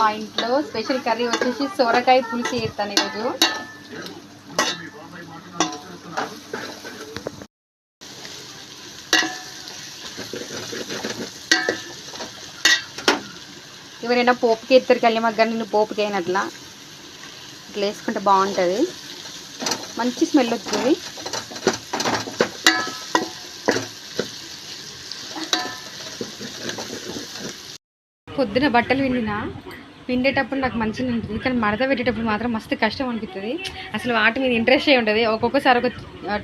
మా ఇంట్లో special curry వచ్చేసి సొరకాయ పులుసు చేస్తాను ఈరోజు. ఎవరైనా పోపుకి ఎత్తారు కళ్యామగ్గర నేను పోపుకి అయినట్లా. ఇట్లా వేసుకుంటే బాగుంటుంది. మంచి స్మెల్ వస్తుంది. పొద్దున బట్టలు విండినా? పిండేటప్పుడు నాకు మంచిగా ఉంటుంది. కానీ మడత పెట్టేటప్పుడు మాత్రం మస్తు కష్టం అనిపిస్తుంది అసలు వాటి మీద ఇంట్రెస్ట్ అయి ఉంటుంది ఒక్కొక్కసారి ఒక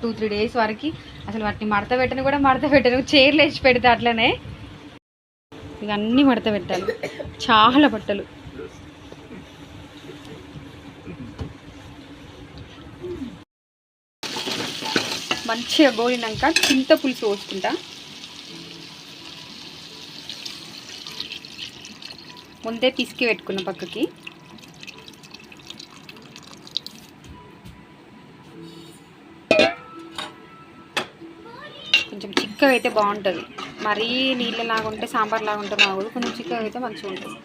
టూ త్రీ డేస్ వరకు అసలు వాటిని మడత పెట్టను కూడా మడత పెట్టను. చీరలు వేసి పెడితే అట్లనే. ఇక అన్నీ మడత పెట్టాలి. చాలా బట్టలు. మంచిగా గోలినాక చింత పులుసు పోసుకుంటా. ముందే పిసికి పెట్టుకున్న పక్కకి. కొంచెం చిక్కగా అయితే బాగుంటుంది. మరీ నీళ్ళలాగా ఉంటే సాంబార్ లాగా ఉంటే బాగోదు కొంచెం చిక్కగా అయితే మంచిగా ఉంటుంది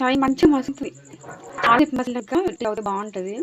అవి మంచిగా మసులుతుంది ఆడి మసిలినాక ఇట్లా అవుతే బాగుంటుంది.